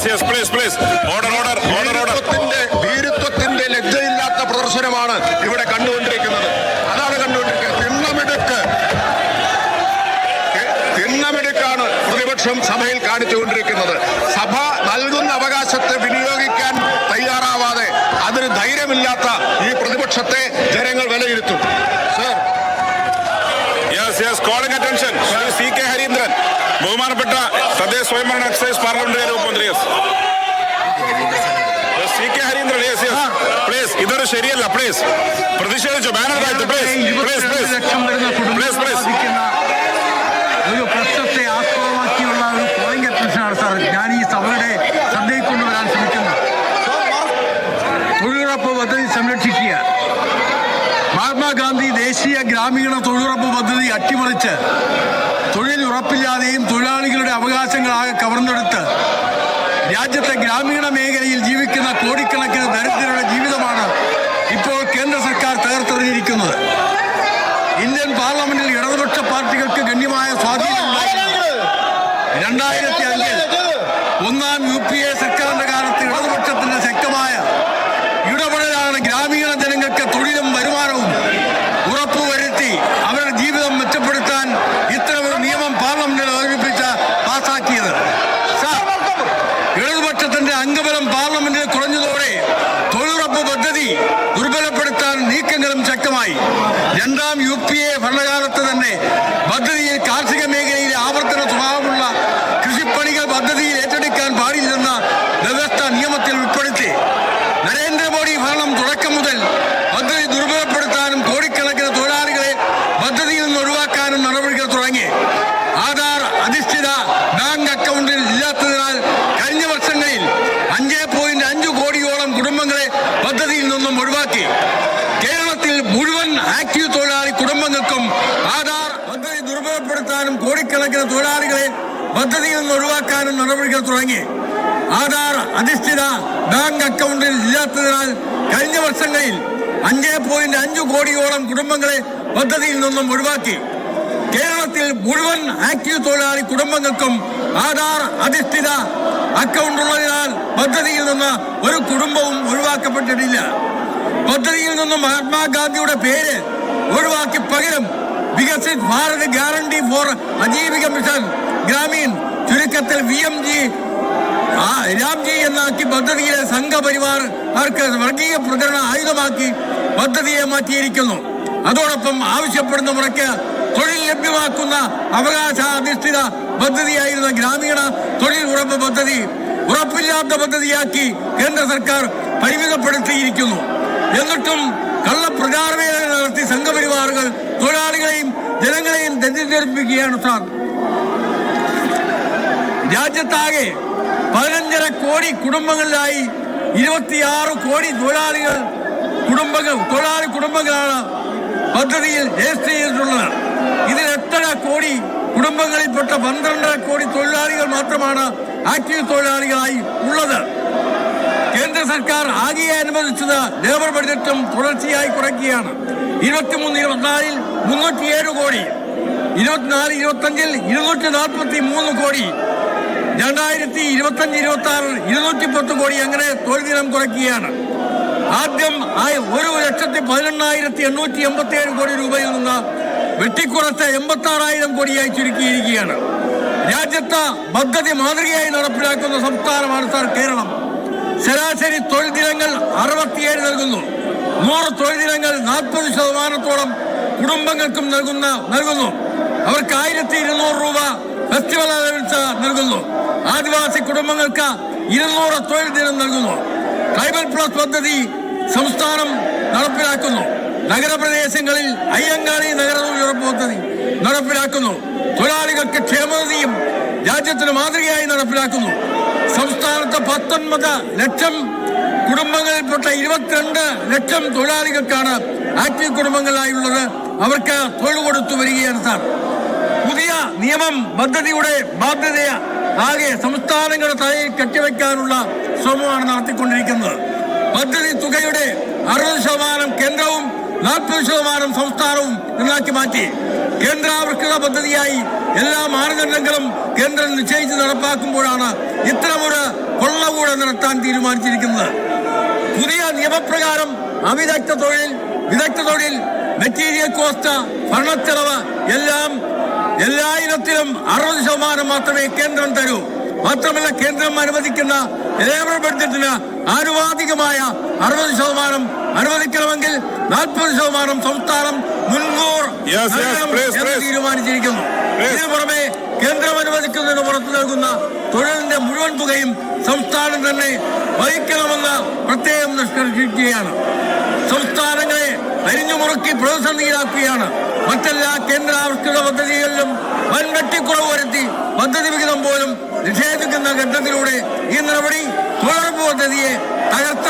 Yes yes please please order order order order വീരത്വത്തിന്റെ ലജ്ജയില്ലാത്ത പ്രദർശനമാണ് ഇവിടെ കണ്ടുകൊണ്ടിരിക്കുന്നത്. അതാണ് കണ്ടുകൊണ്ടിരിക്കുന്നത്. തിണ്ണമിടുക്ക്. തിണ്ണമിടുക്കാണ് പ്രതിപക്ഷം സഭയിൽ കാണിച്ചുകൊണ്ടിരിക്കുന്നത്. സഭ നൽകുന്ന അവകാശത്തെ വിനിയോഗിക്കാൻ തയ്യാറാവാതെ അതിന് ധൈര്യമില്ലാത്ത ഈ പ്രതിപക്ഷത്തെ ജനങ്ങൾ വിലയിരുത്തും. Sir yes yes calling parliamentary ഉപമന്ത്രി yes C K Hareendran yes yes please ഇതൊരു ശരിയല്ല പ്ലീസ് പ്രതിഷേധിച്ചു ബാനർ താഴ്ത്തു പ്ലീസ് പ്ലീസ് പ്ലീസ് കുടുംബങ്ങളെ please. ഒരു പ്രശ്നത്തെ ആസ്പദമാക്കിയുള്ള ഒരു പോയിന്റ് അറ്റൻഷനാണ് സാർ. ഞാൻ ഈ സഭയുടെ ശ്രദ്ധയിൽ കൊണ്ടുവരാൻ ശ്രമിക്കുന്നത് തൊഴിലുറപ്പ് പദ്ധതി സംരക്ഷിക്കുക. മഹാത്മാഗാന്ധി ദേശീയ ഗ്രാമീണ തൊഴിലുറപ്പ് പദ്ധതി അട്ടിമറിച്ച് അവകാശങ്ങളാകെ കവർന്നെടുത്ത് രാജ്യത്തെ ഗ്രാമീണ മേഖലയിൽ ജീവിക്കുന്ന കോടിക്കണക്കിന് ദരിദ്രരുടെ ജീവിതമാണ് ഇപ്പോൾ കേന്ദ്ര സർക്കാർ തകർത്തെറിഞ്ഞിരിക്കുന്നത് ഇന്ത്യൻ പാർലമെന്റിൽ ഇടതുപക്ഷ പാർട്ടികൾക്ക് ഗണ്യമായ സ്വാധീനം ഉണ്ടായിരുന്നു രണ്ടായിരത്തി അഞ്ചിൽ ഒന്നാം യു പി എ സർക്കാരിന്റെ കാലത്ത് ഇടതുപക്ഷത്തിന്റെ ശക്തമായ ഇടപെടലാണ് ഗ്രാമീണ ജനങ്ങൾക്ക് തൊഴിലും വരുമാനവും ഉറപ്പുവരുത്തി അവരുടെ ജീവിതം മെച്ചപ്പെടുത്താൻ ഇത്തരമൊരു നിയമം പാർലമെന്റിൽ അവതരിപ്പിച്ച പാസാക്കിയത് സാർ ഇടതുപക്ഷത്തിന്റെ അംഗബലം പാർലമെന്റിൽ കുറഞ്ഞതോടെ തൊഴിലുറപ്പ് പദ്ധതി ദുർബലപ്പെടുത്താൻ നീക്കങ്ങളും ശക്തമായി രണ്ടാം യു പി എ ഭരണകാലത്ത് തന്നെ പദ്ധതിയിൽ കാർഷിക മേഖലയിലെ ആവർത്തന സ്വഭാവമുള്ള കൃഷിപ്പണികൾ പദ്ധതിയിൽ ഏറ്റെടുക്കാൻ പാടില്ലെന്ന വ്യവസ്ഥ നിയമത്തിൽ ഉൾപ്പെടുത്തി നരേന്ദ്രമോദി ഭരണം തുടക്കം മുതൽ പദ്ധതി ദുർബലപ്പെടുത്താനും കോടിക്കണക്കിന് തൊഴിലാളികളെ പദ്ധതിയിൽ നിന്ന് ഒഴിവാക്കാനും നടപടികൾ തുടങ്ങി ആധാർ അധിഷ്ഠിത ബാങ്ക് അക്കൗണ്ടിൽ ഇല്ലാത്തതിനാൽ കഴിഞ്ഞ വർഷങ്ങളിൽ അഞ്ച് പോയിന്റ് അഞ്ച് കോടിയോളം കുടുംബങ്ങളെ പദ്ധതിയിൽ നിന്നും ഒഴിവാക്കി കേരളത്തിൽ മുഴുവൻ ആക്റ്റീവ് തൊഴിലാളി കുടുംബങ്ങൾക്കും ആധാർ പദ്ധതി കോടിക്കണക്കിന് തൊഴിലാളികളെ പദ്ധതിയിൽ നിന്ന് ഒഴിവാക്കാനും നടപടികൾ തുടങ്ങി. ആധാർ അധിഷ്ഠിത ബാങ്ക് അക്കൗണ്ടിൽ ഇല്ലാത്തതിനാൽ കഴിഞ്ഞ വർഷങ്ങളിൽ അഞ്ച് പോയിന്റ് അഞ്ച് കോടിയോളം കുടുംബങ്ങളെ പദ്ധതിയിൽ നിന്നും ഒഴിവാക്കി. കേരളത്തിൽ മുഴുവൻ ആക്റ്റീവ് തൊഴിലാളി കുടുംബങ്ങൾക്കും ആധാർ അധിഷ്ഠിത അക്കൗണ്ട് ഉള്ളതിനാൽ പദ്ധതിയിൽ നിന്ന് ഒരു കുടുംബവും ഒഴിവാക്കപ്പെട്ടിട്ടില്ല. പദ്ധതിയിൽ നിന്നും മഹാത്മാഗാന്ധിയുടെ പേര് ഒഴിവാക്കി പകരം Viksit Bharat guarantee for Ajeevika mission. Grameen ചുരുക്കത്തിൽ വി എം ജി രാംജി എന്നാക്കി പദ്ധതിയിലെ സംഘപരിവാർ അവർക്ക് വർഗീയ പ്രചരണ ആയുധമാക്കി പദ്ധതിയെ മാറ്റിയിരിക്കുന്നു. അതോടൊപ്പം ആവശ്യപ്പെടുന്ന മുറയ്ക്ക് തൊഴിൽ ലഭ്യമാക്കുന്ന അവകാശാധിഷ്ഠിത പദ്ധതിയായിരുന്ന ഗ്രാമീണ തൊഴിൽ ഉറപ്പ് പദ്ധതി ഉറപ്പില്ലാത്ത പദ്ധതിയാക്കി കേന്ദ്ര സർക്കാർ പരിമിതപ്പെടുത്തിയിരിക്കുന്നു. എന്നിട്ടും കള്ളപ്രചാരണ നടത്തി സംഘപരിവാറുകൾ തൊഴിലാളികളെയും ജനങ്ങളെയും തെറ്റിദ്ധരിപ്പിക്കുകയാണ് സാർ രാജ്യത്താകെ പതിനഞ്ചര കോടി കുടുംബങ്ങളിലായി ഇരുപത്തിയാറ് കോടി തൊഴിലാളികൾ കുടുംബങ്ങൾ തൊഴിലാളി കുടുംബങ്ങളാണ് പദ്ധതിയിൽ രജിസ്റ്റർ ചെയ്തിട്ടുള്ളത്. ഇതിൽ എട്ടര കോടി കുടുംബങ്ങളിൽപ്പെട്ട പന്ത്രണ്ടര കോടി തൊഴിലാളികൾ മാത്രമാണ് ആക്റ്റീവ് തൊഴിലാളികളായി ഉള്ളത്. കേന്ദ്ര സർക്കാർ ആകെ അനുവദിച്ചത് ലേബർ ബഡ്ജറ്റും തുടർച്ചയായി കുറയ്ക്കുകയാണ്. ഇരുപത്തിമൂന്ന് ഇരുപത്തിനാലിൽ മുന്നൂറ്റിയേഴ് കോടി ഇരുപത്തിനാല് ഇരുപത്തഞ്ചിൽ ഇരുന്നൂറ്റി നാൽപ്പത്തി മൂന്ന് കോടി രണ്ടായിരത്തി ഇരുപത്തഞ്ച് ഇരുപത്തി ആറിൽ ഇരുന്നൂറ്റി പത്ത് കോടി അങ്ങനെ തൊഴിൽ ദിനം കുറയ്ക്കുകയാണ്. ആദ്യം ഒരു ലക്ഷത്തി പതിനെണ്ണായിരത്തി എണ്ണൂറ്റി എൺപത്തി ഏഴ് കോടി രൂപയിൽ നിന്ന് വെട്ടിക്കുറച്ച് എൺപത്തി ആറായിരം കോടിയായി ചുരുക്കിയിരിക്കുകയാണ്. രാജ്യത്ത് പദ്ധതി മാതൃകയായി നടപ്പിലാക്കുന്ന സംസ്ഥാനമാണ് സാർ കേരളം. ശരാശരി തൊഴിൽ ദിനങ്ങൾ അറുപത്തിയേഴ് നൽകുന്നു. നൂറ് തൊഴിൽ ദിനങ്ങൾ നാൽപ്പത് ശതമാനത്തോളം കുടുംബങ്ങൾക്കും നൽകുന്ന നൽകുന്നു. അവർക്ക് ആയിരത്തി ഇരുന്നൂറ് രൂപ ഫെസ്റ്റിവൽ അലവൻസ് നൽകുന്നു. ആദിവാസി കുടുംബങ്ങൾക്ക് ഇരുന്നൂറ് തൊഴിൽ ദിനം നൽകുന്നു. ട്രൈബൽ പ്ലസ് പദ്ധതി സംസ്ഥാനം നടപ്പിലാക്കുന്നു. നഗരപ്രദേശങ്ങളിൽ അയ്യങ്കാളി നഗരതൊഴിലുറപ്പ് പദ്ധതി നടപ്പിലാക്കുന്നു. തൊഴിലാളികൾക്ക് ക്ഷേമനിധിയും രാജ്യത്തിന് മാതൃകയായി നടപ്പിലാക്കുന്നു. സംസ്ഥാനത്ത് പത്തൊൻപത് ലക്ഷം കുടുംബങ്ങളിൽപ്പെട്ട ഇരുപത്തിരണ്ട് ലക്ഷം തൊഴിലാളികൾക്കാണ് ആക്റ്റീവ് കുടുംബങ്ങളായുള്ളത്. അവർക്ക് തൊഴിൽ കൊടുത്തു വരികയാണ് സാർ. പുതിയ നിയമം പദ്ധതിയുടെ ബാധ്യത ആകെ സംസ്ഥാനങ്ങളുടെ തലയിൽ കെട്ടിവെക്കാനുള്ള ശ്രമമാണ് നടത്തിക്കൊണ്ടിരിക്കുന്നത്. പദ്ധതി തുകയുടെ അറുപത് ശതമാനം കേന്ദ്രവും നാൽപ്പത് ശതമാനം സംസ്ഥാനവും എന്നാക്കി മാറ്റി കേന്ദ്രാവിഷ്കൃത പദ്ധതിയായി എല്ലാ മാനദണ്ഡങ്ങളും കേന്ദ്രം നിശ്ചയിച്ച് നടപ്പാക്കുമ്പോഴാണ് ഇത്തരമൊരു കൊള്ളകൂടെ നടത്താൻ തീരുമാനിച്ചിരിക്കുന്നത്. പുതിയ നിയമപ്രകാരം അവിദഗ്ധ തൊഴിൽ വിദഗ്ധ തൊഴിൽ മെറ്റീരിയൽ കോസ്റ്റ് ഭരണച്ചെലവ് എല്ലാം എല്ലാ ഇനത്തിലും അറുപത് ശതമാനം മാത്രമേ കേന്ദ്രം തരൂ. മാത്രമല്ല കേന്ദ്രം അനുവദിക്കുന്ന ലേബർ ബഡ്ജറ്റിന് ആനുപാതികമായ അറുപത് ശതമാനം അനുവദിക്കണമെങ്കിൽ നാൽപ്പത് ശതമാനം സംസ്ഥാനം മുൻകൂർ തീരുമാനിച്ചിരിക്കുന്നു. ഇതിനു പുറമെ കേന്ദ്രം അനുവദിക്കുന്നതിന് പുറത്തു നൽകുന്ന തൊഴിലിന്റെ മുഴുവൻ തുകയും സംസ്ഥാനം തന്നെ വഹിക്കണമെന്ന് പ്രത്യേകം നിഷ്കർഷിക്കുകയാണ്. സംസ്ഥാനങ്ങളെ അരിഞ്ഞുമുറുക്കി പ്രതിസന്ധിയിലാക്കുകയാണ്. മറ്റെല്ലാ കേന്ദ്രാവിഷ്കൃത പദ്ധതികളിലും വൻ വെട്ടിക്കുറവ് വരുത്തി പദ്ധതി വിഹിതം പോലും നിഷേധിക്കുന്ന ഘട്ടത്തിലൂടെ ഈ നടപടി തൊഴിലുറപ്പ് പദ്ധതിയെ തകർത്ത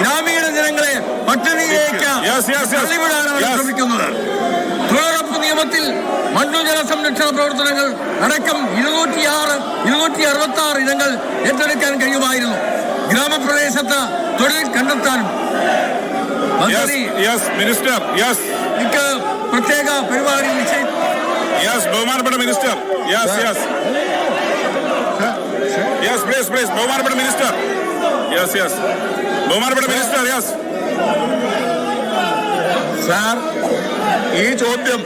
ഗ്രാമീണ ജനങ്ങളെ പട്ടിണിയിലേക്ക്. ശ്രമിക്കുന്നത്. നിയമത്തിൽ മണ്ണുജല സംരക്ഷണ പ്രവർത്തനങ്ങൾ അടക്കം ഇരുന്നൂറ്റിയാറ് ഇരുന്നൂറ്റി അറുപത്തി ആറ് ഇനങ്ങൾ ഏറ്റെടുക്കാൻ കഴിയുമായിരുന്നു. ഗ്രാമപ്രദേശത്ത് തൊഴിൽ കണ്ടെത്താനും. മിനിസ്റ്റർ എനിക്ക് പ്രത്യേക പരിപാടി ബഹുമാനപ്പെട്ട മിനിസ്റ്റർ ബഹുമാനപ്പെട്ട മിനിസ്റ്റർ ബഹുമാനപ്പെട്ട മിനിസ്റ്റർ യെസ് സാർ ഈ ചോദ്യം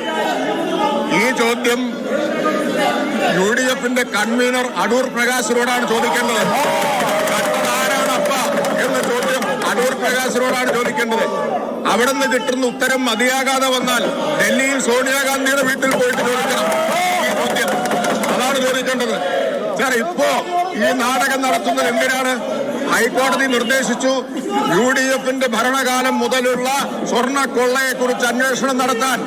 ഈ ചോദ്യം യു ഡി എഫിന്റെ കൺവീനർ അടൂർ പ്രകാശിനോടാണ് ചോദിക്കേണ്ടത്. ആരാണപ്പ എന്ന ചോദ്യം അടൂർ പ്രകാശിനോടാണ് ചോദിക്കേണ്ടത്. അവിടെ നിന്ന് കിട്ടുന്ന ഉത്തരം മതിയാകാതെ വന്നാൽ ഡൽഹിയിൽ സോണിയാഗാന്ധിയുടെ വീട്ടിൽ പോയിട്ട് ചോദിക്കണം. ഈ ചോദ്യം. അതാണ് ചോദിക്കേണ്ടത്. സാർ ഇപ്പോ ഈ നാടകം നടത്തുന്നത് എന്തിനാണ്? ഹൈക്കോടതി നിർദ്ദേശിച്ചു യു ഡി എഫിന്റെ ഭരണകാലം മുതലുള്ള സ്വർണ കൊള്ളയെ കുറിച്ച് അന്വേഷണം നടത്താൻ.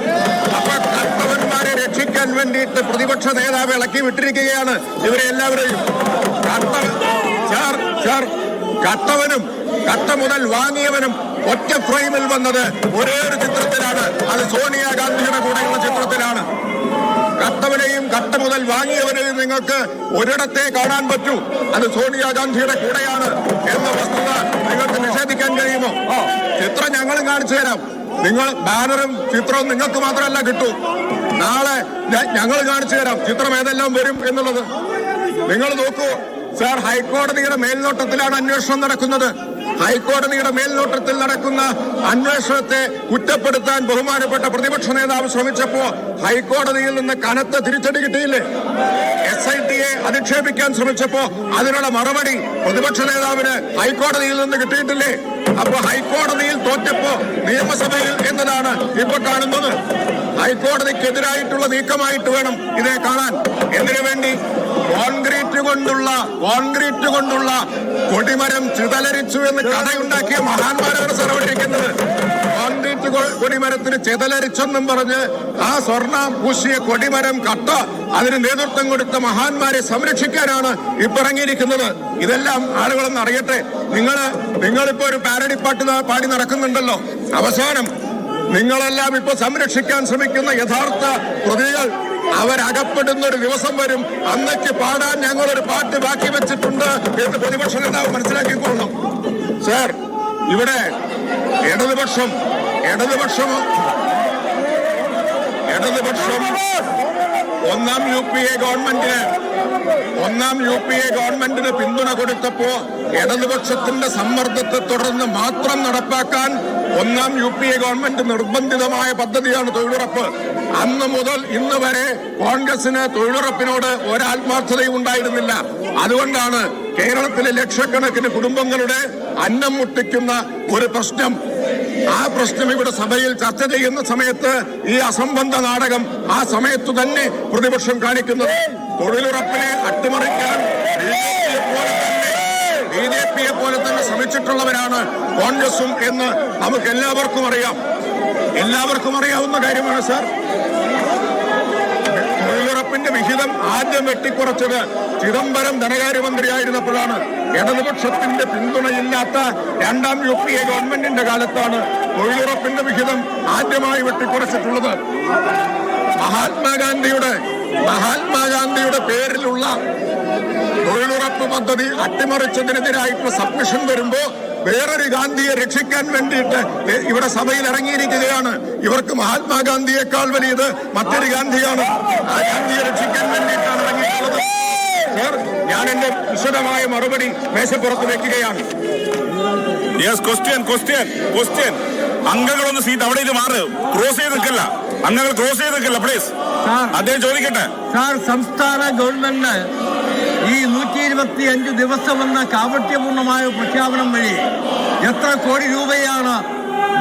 കർത്തവന്മാരെ രക്ഷിക്കാൻ വേണ്ടിയിട്ട് പ്രതിപക്ഷ നേതാവ് ഇളക്കി വിട്ടിരിക്കുകയാണ് ഇവരെ എല്ലാവരെയും. കത്തവനും സാർ കട്ടവനും കട്ട മുതൽ വാങ്ങിയവനും ഒറ്റ ഫ്രെയിമിൽ വന്നത് ഒരേ ഒരു ചിത്രത്തിലാണ്. അത് സോണിയാഗാന്ധിയുടെ കൂടെയുള്ള ചിത്രത്തിലാണ്. കട്ടവനെയും കട്ട മുതൽ വാങ്ങിയവനെയും നിങ്ങൾക്ക് ഒരിടത്തെ കാണാൻ പറ്റൂ. അത് സോണിയാഗാന്ധിയുടെ കൂടെയാണ് എന്ന വസ്തുത നിങ്ങൾക്ക് നിഷേധിക്കാൻ കഴിയുമോ? ചിത്രം ഞങ്ങളും കാണിച്ചു തരാം. നിങ്ങൾ ബാനറും ചിത്രവും നിങ്ങൾക്ക് മാത്രമല്ല കിട്ടൂ. നാളെ ഞങ്ങൾ കാണിച്ചു തരാം ചിത്രം ഏതെല്ലാം വരും എന്നുള്ളത്. നിങ്ങൾ നോക്കൂ സാർ ഹൈക്കോടതിയുടെ മേൽനോട്ടത്തിലാണ് അന്വേഷണം നടക്കുന്നത്. ഹൈക്കോടതിയുടെ മേൽനോട്ടത്തിൽ നടക്കുന്ന അന്വേഷണത്തെ കുറ്റപ്പെടുത്താൻ ബഹുമാനപ്പെട്ട പ്രതിപക്ഷ നേതാവ് ശ്രമിച്ചപ്പോ ഹൈക്കോടതിയിൽ നിന്ന് കനത്ത തിരിച്ചടി കിട്ടിയില്ലേ? എസ് ഐ ടിയെ അധിക്ഷേപിക്കാൻ ശ്രമിച്ചപ്പോ അതിനുള്ള മറുപടി പ്രതിപക്ഷ നേതാവിന് ഹൈക്കോടതിയിൽ നിന്ന് കിട്ടിയിട്ടില്ലേ? അപ്പൊ ഹൈക്കോടതിയിൽ തോറ്റപ്പോ നിയമസഭയിൽ എന്നതാണ് ഇപ്പൊ കാണുന്നത്. ഹൈക്കോടതിക്കെതിരായിട്ടുള്ള നീക്കമായിട്ട് വേണം ഇതേ കാണാൻ. എന്തിനു വേണ്ടി? കോൺക്രീറ്റ് കൊണ്ടുള്ള കോൺക്രീറ്റ് കൊണ്ടുള്ള കൊടിമരം ചിതലരിച്ചു എന്ന് കഥയുണ്ടാക്കിയ മഹാന്മാരാണ് സർവരിക്കുന്നത് കോൺക്രീറ്റ് കൊടിമരത്തിന് ചിതലരിച്ചെന്നും പറഞ്ഞ് ആ സ്വർണ പൂശിയ കൊടിമരം കട്ട അതിന് നേതൃത്വം കൊടുത്ത മഹാന്മാരെ സംരക്ഷിക്കാനാണ് ഇപ്പിറങ്ങിയിരിക്കുന്നത്. ഇതെല്ലാം ആളുകളൊന്ന് അറിയട്ടെ. നിങ്ങൾ നിങ്ങളിപ്പോ ഒരു പാരഡി പാട്ട് പാടി നടക്കുന്നുണ്ടല്ലോ. അവസാനം നിങ്ങളെല്ലാം ഇപ്പൊ സംരക്ഷിക്കാൻ ശ്രമിക്കുന്ന യഥാർത്ഥ പ്രതികൾ അവരകപ്പെടുന്ന ഒരു ദിവസം വരും. അന്നേക്ക് പാടാൻ ഞങ്ങൾ ഒരു പാട്ട് ബാക്കി വെച്ചിട്ടുണ്ട് എന്ന് പ്രതിപക്ഷ നേതാവ് മനസ്സിലാക്കിക്കൊള്ളണം. സാർ ഇവിടെ ഇടതുപക്ഷം ഇടതുപക്ഷം ഇടതുപക്ഷം ഒന്നാം യു പി എ ഗവൺമെന്റിന് ഒന്നാം യു പി എ ഗവൺമെന്റിന് പിന്തുണ കൊടുത്തപ്പോ ഇടതുപക്ഷത്തിന്റെ സമ്മർദ്ദത്തെ തുടർന്ന് മാത്രം നടപ്പാക്കാൻ ഒന്നാം യു പി എ ഗവൺമെന്റ് നിർബന്ധിതമായ പദ്ധതിയാണ് തൊഴിലുറപ്പ്. അന്ന് മുതൽ ഇന്ന് വരെ കോൺഗ്രസിന് തൊഴിലുറപ്പിനോട് ഒരാത്മാർത്ഥതയും ഉണ്ടായിരുന്നില്ല. അതുകൊണ്ടാണ് കേരളത്തിലെ ലക്ഷക്കണക്കിന് കുടുംബങ്ങളുടെ അന്നം മുട്ടിക്കുന്ന ഒരു പ്രശ്നം ആ പ്രശ്നം ഇവിടെ സഭയിൽ ചർച്ച ചെയ്യുന്ന സമയത്ത് ഈ അസംബന്ധ നാടകം ആ സമയത്ത് തന്നെ പ്രതിപക്ഷം കാണിക്കുന്നത്. തൊഴിലുറപ്പിനെ അട്ടിമറിക്കാൻ ബി ജെ പിയെ പോലെ തന്നെ ശ്രമിച്ചിട്ടുള്ളവരാണ് കോൺഗ്രസും എന്ന് നമുക്ക് എല്ലാവർക്കും അറിയാം. എല്ലാവർക്കും അറിയാവുന്ന കാര്യമാണ് സാർ. തൊഴിലുറപ്പിന്റെ വിഹിതം ആദ്യം വെട്ടിക്കുറച്ചത് ചിദംബരം ധനകാര്യമന്ത്രിയായിരുന്നപ്പോഴാണ് ഇടതുപക്ഷത്തിന്റെ പിന്തുണയില്ലാത്ത രണ്ടാം യു പി എ ഗവൺമെന്റിന്റെ കാലത്താണ് തൊഴിലുറപ്പിന്റെ വിഹിതം ആദ്യമായി വെട്ടിക്കുറച്ചിട്ടുള്ളത്. മഹാത്മാഗാന്ധിയുടെ മഹാത്മാഗാന്ധിയുടെ പേരിലുള്ള തൊഴിലുറപ്പ് പദ്ധതി അട്ടിമറിച്ചതിനെതിരായിട്ടുള്ള സബ്മിഷൻ വരുമ്പോ വേറൊരു ഗാന്ധിയെ രക്ഷിക്കാൻ വേണ്ടിയിട്ട് ഇവിടെ സഭയിൽ ഇറങ്ങിയിരിക്കുകയാണ്. ഇവർക്ക് മഹാത്മാഗാന്ധിയേക്കാൾ വലിയത് മറ്റൊരു ഗാന്ധിയാണ്. ആ ഗാന്ധിയെ രക്ഷിക്കാൻ വേണ്ടിയിട്ടാണ് ഇറങ്ങിയിട്ടുള്ളത് സർ, ഞാൻ എന്റെ വിശദമായ മറുപടി മേശപ്പുറത്ത് വെക്കുകയാണ്. യെസ് ക്വസ്റ്റ്യൻ ക്വസ്റ്റ്യൻ ക്വസ്റ്റ്യൻ അംഗങ്ങളൊന്ന് സീറ്റ് അവിടെ ഇത് മാറ്. ക്രോസ് ചെയ്ത് നിൽക്കല്ല. അംഗങ്ങൾ ക്രോസ് ചെയ്ത് നിൽക്കല്ല പ്ലീസ് സാർ അദ്ദേഹം ചോദിക്കട്ടെ. സാർ സംസ്ഥാന ഗവൺമെന്റ് ഈ നൂറ്റി ഇരുപത്തി അഞ്ച് ദിവസമെന്ന കാപട്യപൂർണമായ പ്രഖ്യാപനം വഴി എത്ര കോടി രൂപയാണ്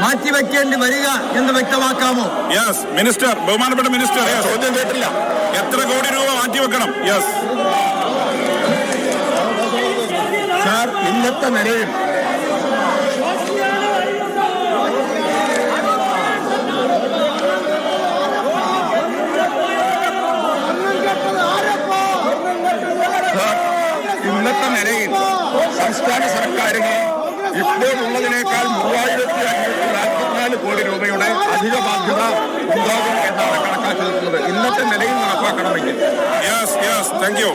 മാറ്റിവെക്കേണ്ടി വരിക എന്ന് വ്യക്തമാക്കാമോ? യെസ് മിനിസ്റ്റർ ബഹുമാനപ്പെട്ട മിനിസ്റ്റർ ചോദ്യം കേട്ടില്ല. എത്ര കോടി രൂപ മാറ്റിവെക്കണം? യെസ് സാർ ഇന്നത്തെ നിലയിൽ. ഇന്നത്തെ നിലയിൽ സംസ്ഥാന സർക്കാരിന് ഇപ്പോഴുള്ളതിനേക്കാൾ മൂവായിരത്തി അഞ്ഞൂറ്റി നാൽപ്പത്തിനാല് കോടി രൂപയുടെ അധിക ബാധ്യത ഉണ്ടാകും എന്നാണ് കണക്കാക്കിയിട്ടുള്ളത് ഇന്നത്തെ നിലയിൽ നടപ്പാക്കണമെങ്കിൽ. Yes yes thank you